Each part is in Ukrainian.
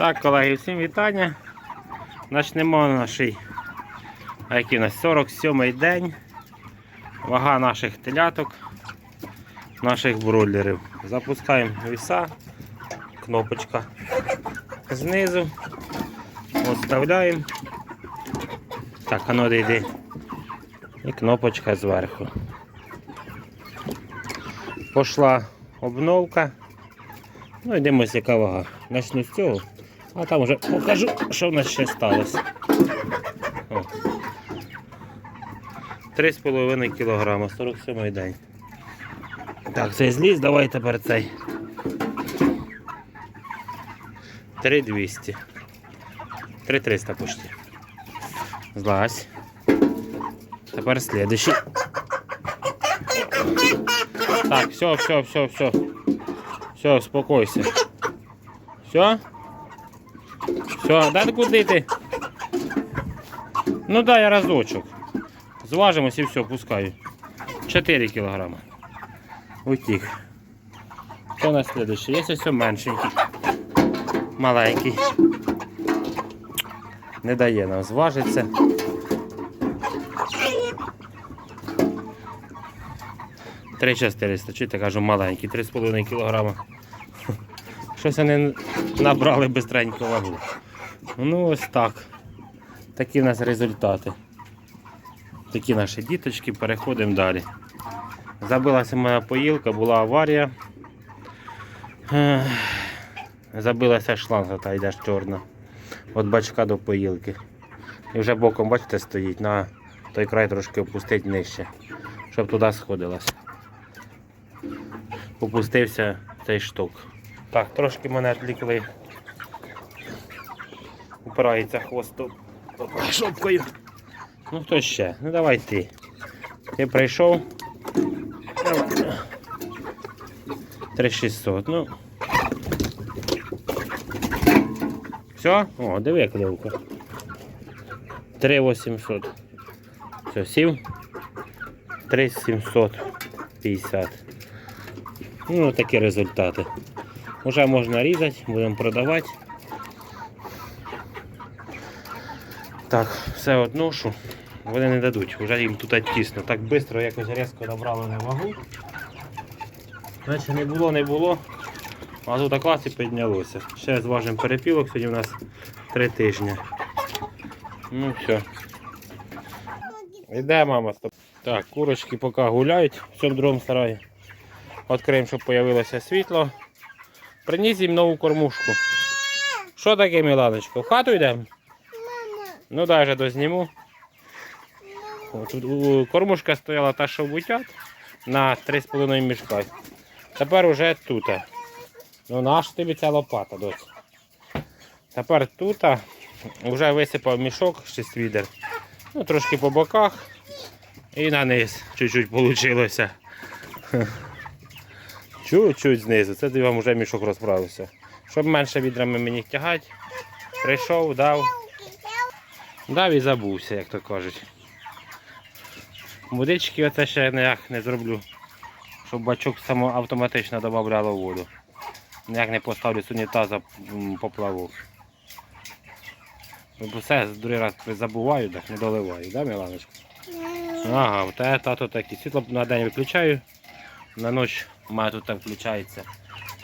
Так, колеги, всім вітання. Почнемо наш, а який у нас 47-й день. Вага наших теляток, наших бройлерів. Запускаємо віса, кнопочка знизу. Вставляємо. Так, а ну йди. І кнопочка зверху. Пошла обновка. Ну, йдемо яка вага. Начну з цього, а там вже покажу, що в нас ще сталося. О. 3,5 кг, 47 день. Так, цей зліз, давай тепер цей. 3200. 3300 почти. Злазь. Тепер слідуючий. Так, все, все, все, все. Все, успокойся. Все? Все, да куди ти? Ну дай разочок. Зважимось і все, пускаю. 4 кілограма. Утік. Хто у нас следующий? Є ось меншенький. Маленький. Не дає нам зважитися. Три 400, чуєте, кажу, маленький, 3,5 кілограма. Щось вони набрали бистренько вагу. Ну ось так. Такі в нас результати. Такі наші діточки, переходимо далі. Забилася моя поїлка, була аварія. Забилася шланга, та йде чорна. От бачка до поїлки. І вже боком, бачите, стоїть, на той край трошки опустить нижче, щоб туди сходилась. Опустився цей шток. Так, трошки мене відлікли. Упирається хвостом шопкою. Ну хто ще? Ну давай ти. Ти прийшов. Давай. 3600. Ну. Все? О, диви як ловко. 3800. Все, сів. 3750. Ну, такі результати. Уже можна різати, будемо продавати. Так, все одношу. Вони не дадуть, вже їм тут тісно. Так швидко якось різко набрали на вагу. Значить не було, не було. А тут клас і піднялося. Ще зважимо перепілок, сьогодні у нас три тижні. Ну все. Іде мама. стоп. Так, курочки поки гуляють в цьому другому сараї. Відкриємо, щоб з'явилося світло. Приніс їм нову кормушку. Що таке, Міланочко? В хату йдемо? Ну дай же дозніму. Тут кормушка стояла та, що бутят на 3,5 мішка. Тепер уже тут. Ну наш тобі ця лопата, доць. Тепер тут вже висипав мішок 6 відер. Ну, трошки по боках і на низ чуть-чуть вийшло. Чуть-чуть знизу. Це вам вже мішок розправився. Щоб менше відрами мені тягати. Прийшов, дав. Дав і забувся, як то кажуть. Водички оце ще ніяк не зроблю. Щоб бачок само автоматично додавало воду. Ніяк не поставлю з унітаза поплавок. Все, другий раз забуваю, так не доливаю, да, Міланочка? Ага, це тато такі. Світло на день виключаю, на ніч у мене тут так включається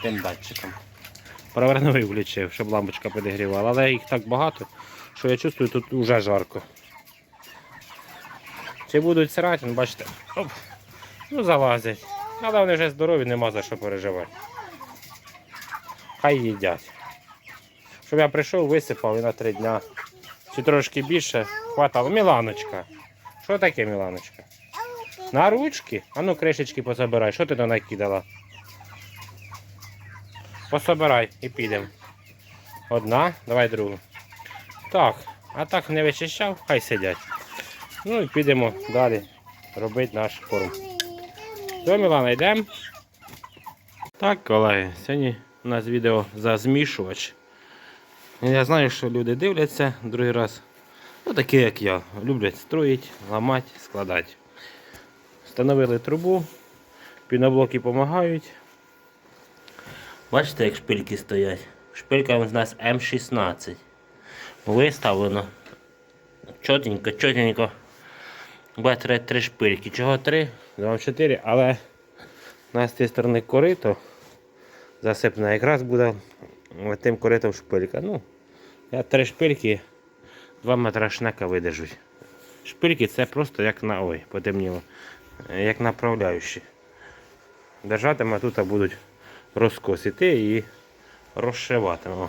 тим датчиком. Провернув і включив, щоб лампочка підігрівала. Але їх так багато, що я чувствую, тут вже жарко. Чи будуть сирати, ну, бачите, оп, ну залазять. Але вони вже здорові, нема за що переживати. Хай їдять. Щоб я прийшов, висипав і на три дня. Чи трошки більше хватало. Міланочка. Що таке, Міланочка? На ручки? А ну кришечки позабирай. Що ти туди накидала? Пособирай і підемо. Одна, давай другу. Так, а так не вичищав, хай сидять. Ну і підемо далі робити наш корм. Все, Мілана, йдемо. Так, колеги, сьогодні у нас відео за змішувач. Я знаю, що люди дивляться другий раз. Ну, такі як я. Люблять строїти, ламати, складати. Встановили трубу, піноблоки допомагають. Бачите, як шпильки стоять. Шпилька у нас М16. Виставлено. Чотенько, чотенько. Буде три, шпильки. Чого три? Вам чотири, але у нас з тієї сторони корито засипне. Якраз буде тим коритом шпилька. Ну, я три шпильки, два метра шнека видержуть. Шпильки це просто як на ой, потемніло, як направляючі. Держатиме тут будуть розкосити і розшиватиме.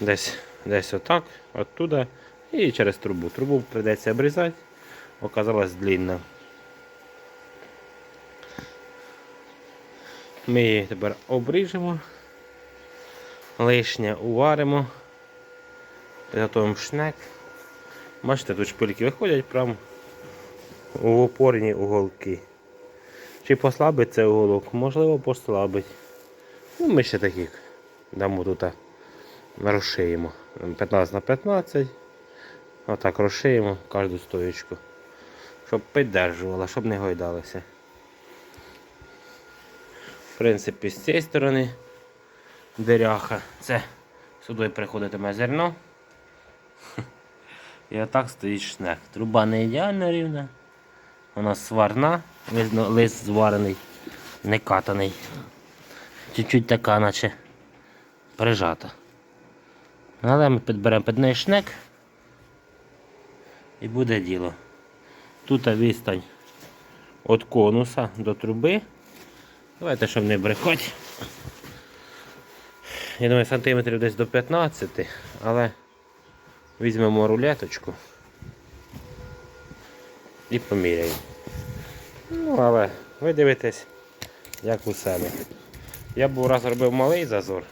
Десь, десь отак, оттуда і через трубу. Трубу прийдеться обрізати, оказалась длинна. Ми її тепер обріжемо, лишнє уваримо, підготуємо шнек. Бачите, тут шпильки виходять прямо в опорні уголки. Чи послабить цей уголок? Можливо, послабить. Ну, ми ще таких дамо тут розшиємо. 15 на 15. Отак розшиємо кожну стоєчку. Щоб піддержувала, щоб не гойдалося. В принципі, з цієї сторони диряха. Це сюди приходитиме зерно. І отак стоїть шнек. Труба не ідеально рівна. Вона сварна, видно, лист зварений, не катаний. Чуть-чуть така, наче прижата. Але ми підберемо під шнек і буде діло. Тут відстань від конуса до труби. Давайте, щоб не брехати. Я думаю, сантиметрів десь до 15, але візьмемо рулеточку і поміряємо. Ну, але ви дивитесь, як у себе. Я був раз робив малий зазор.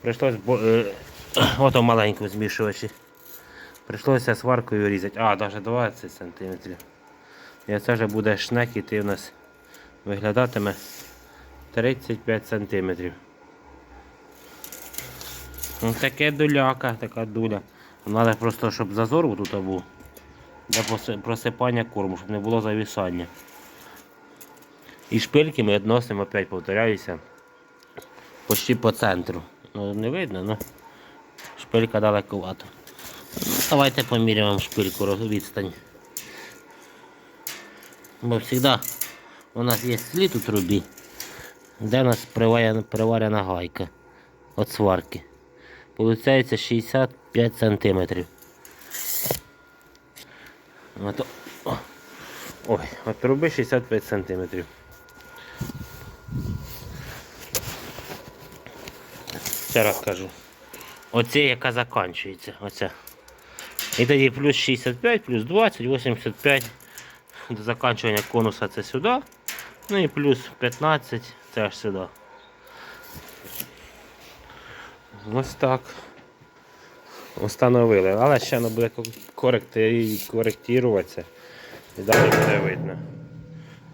Прийшлось бо, е, ото маленьку змішувачі. Прийшлося сваркою різати. А, навіть 20 см. І це вже буде шнек іти у нас виглядатиме 35 см. Ну, таке дуляка, така дуля. Треба просто, щоб зазор тут був для просипання корму, щоб не було завісання. І шпильки ми відносимо, опять повторяюся, почти по центру. Ну, не видно, ну шпилька далековато. Ну, давайте поміряємо шпильку відстань. Бо завжди у нас є слід у трубі, де у нас приварена, приварена гайка від сварки. Получається 65 сантиметрів. От, ой, от труби 65 сантиметрів. Ще раз кажу. Оце яка закінчується. Оця. І тоді плюс 65, плюс 20, 85. До закінчування конуса це сюди. Ну і плюс 15 це аж сюди. Ось так. Установили. Але ще воно буде коректуватися. І далі буде видно.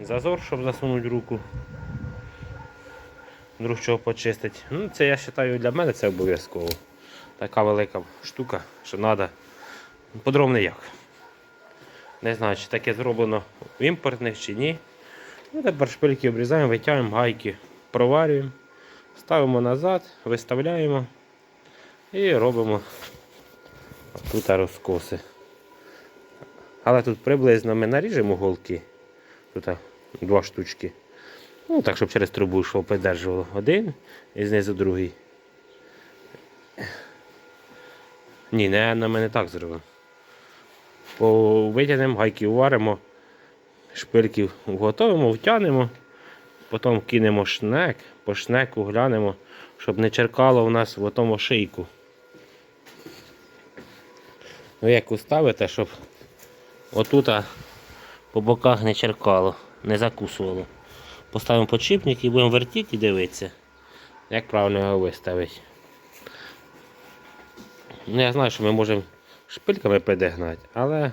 Зазор, щоб засунути руку. Друг чого почистити. Ну, це я вважаю для мене це обов'язково. Така велика штука, що треба. По-другому ніяк. Не знаю, чи таке зроблено в імпортних чи ні. Ну, тепер шпильки обрізаємо, витягуємо гайки, проварюємо, ставимо назад, виставляємо і робимо тут розкоси. Але тут приблизно ми наріжемо голки. Тут два штучки. Ну, так, щоб через трубу йшов, піддержувало один і знизу другий. Ні, не на мене так зробимо. Витягнемо, гайки уваримо, шпильки готуємо, втягнемо, потім кинемо шнек, по шнеку глянемо, щоб не черкало у нас в тому шийку. Ну як уставите, щоб отут по боках не черкало, не закусувало. Поставимо подшипник і будемо вертіти і дивитися, як правильно його виставити. Ну, я знаю, що ми можемо шпильками підігнати, але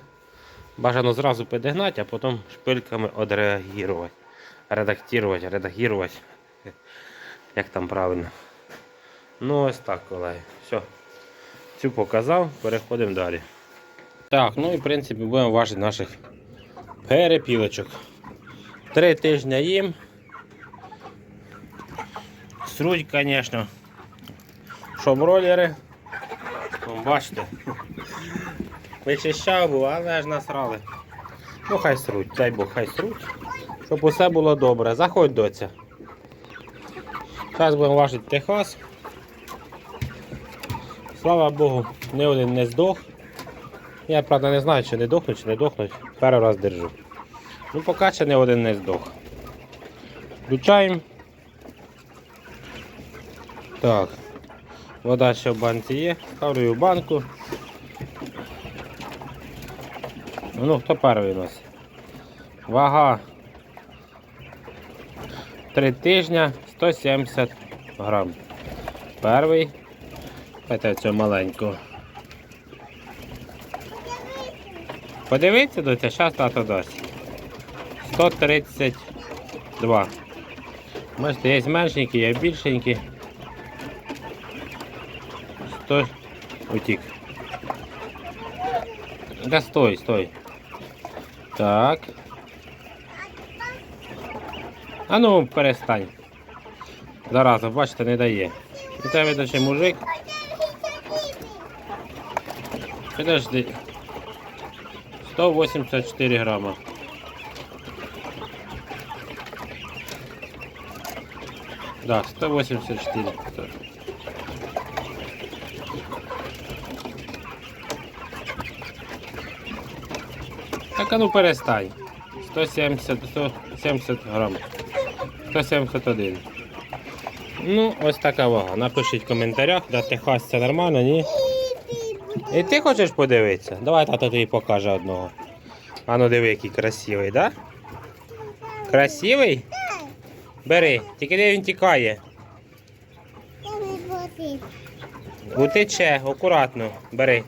бажано зразу підігнати, а потім шпильками відреагувати. Редактувати, редагувати. Як там правильно. Ну ось так, колеги. Все. Цю показав, переходимо далі. Так, ну і в принципі будемо важити наших перепілочок. Три тижні їм. Сруть, звісно. шомролери. Вон, Бачите. Вичищав був, але ж насрали. Ну хай сруть, дай Бог, хай сруть. Щоб усе було добре. Заходь доця. Зараз будемо важити Техас. Слава Богу, ні один не здох. Я правда не знаю, чи не дохнуть, чи не дохнуть. Перший раз держу. Ну поки ще ні один не здох. Включаємо. Так. Вода ще в банці є. Ставлю в банку. Ну, хто перший у нас? Вага. 3 тижня 170 грам. Перший. Дайте цього маленького. Подивіться до цього, зараз тато дасть. 132. Бачите, є меншенькі, є більшенькі. 100 утік. Да стой, стой. Так. А ну перестань. Зараза, бачите, не дає. Тебе до ще мужик. Подожди. 184 грама. Да, 184. Так. А ну перестань. 170, 170 грам. 171. Ну, ось така вага. Напишіть в коментарях, да Техас це нормально, ні? І ти хочеш подивитися? Давай тато тобі покаже одного. А ну диви, який красивий, да? Красивий? Бери, тільки де він тікає. Утече, акуратно, бери.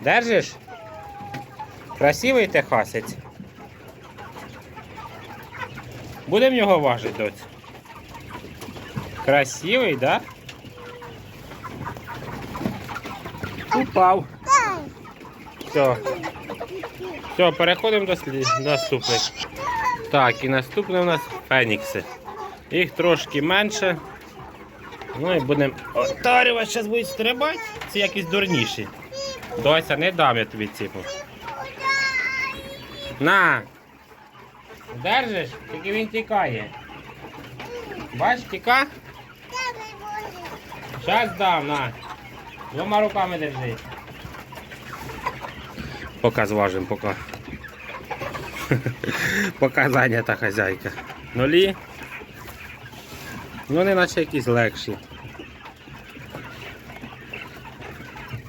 Держиш? Красивий техасець. Будемо його важити, доць. Красивий, да? Упав. Все. Все, переходимо до слід- наступних. Так, і наступне у нас фенікси. Їх трошки менше. Ну і будемо отарювати, зараз будуть стрибати. Ці якісь дурніші. Дося, не дам я тобі ціпу. На! Держиш, тільки він тікає. Бач, тіка? Зараз дам, на. Двома руками держи. Поки зважимо, поки. поки зайнята хазяйка. Нулі. Ну, не наче якісь легші.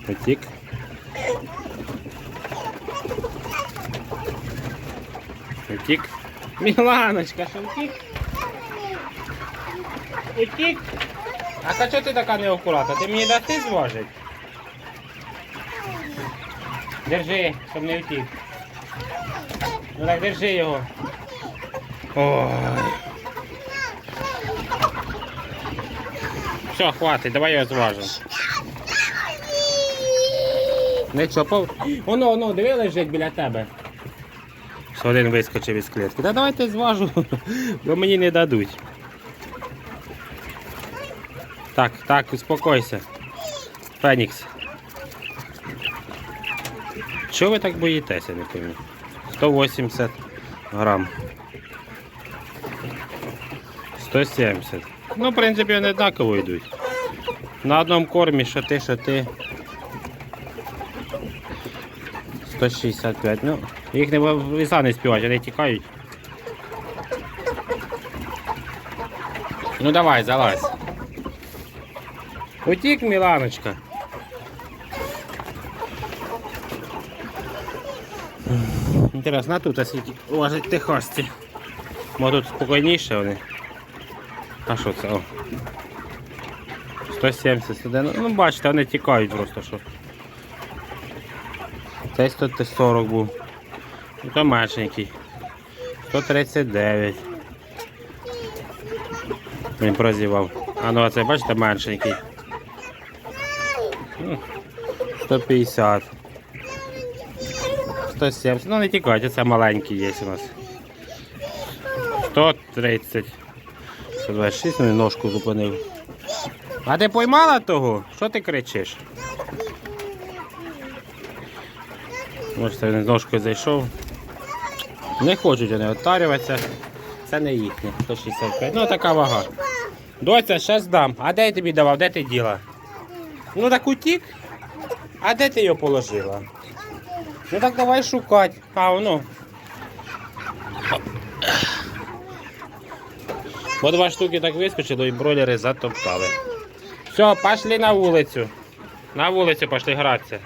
Потік. Утік. Міланочка, що втік? Утік? А чого ти така неаккуратна? Ти мені даси зважить? Держи, щоб не утік. Ну так держи його. Ой. Все, хватить, давай його зважимо. Нічого, пов... Воно, воно, диви, лежить біля тебе. Що один вискочив із клітки. Та давайте зважу, бо мені не дадуть. Так, так, успокойся. Фенікс. Чого ви так боїтеся, не пойму? 180 грам. 170. Ну, в принципі, вони однаково йдуть. На одному кормі, що ти, що ти. 165. Ну, їх не віса не співають, вони тікають. Ну давай, залазь. Утік, Міланочка. Інтересно, тут а скільки важить техасці. Мо тут спокійніше вони. А що це? О. 170 сюди. Ну, ну бачите, вони тікають просто що. Цей 140 був. Ну, то меншенький. 139. Він прозівав. А ну а це бачите меншенький. Ну, 150. 170. Ну не тікайте, це маленький є у нас. 130. 126, ну ножку зупинив. А ти поймала того? Що ти кричиш? Ось це він з ножкою зайшов. Не хочуть вони отарюватися. Це не їхнє. 165. Ну така вага. Доця, ще здам. А де я тобі давав? Де ти діла? Ну так утік. А де ти його положила? Ну так давай шукати. А, воно. Бо два штуки так вискочило і бройлери затоптали. Все, пішли на вулицю. На вулицю пішли гратися.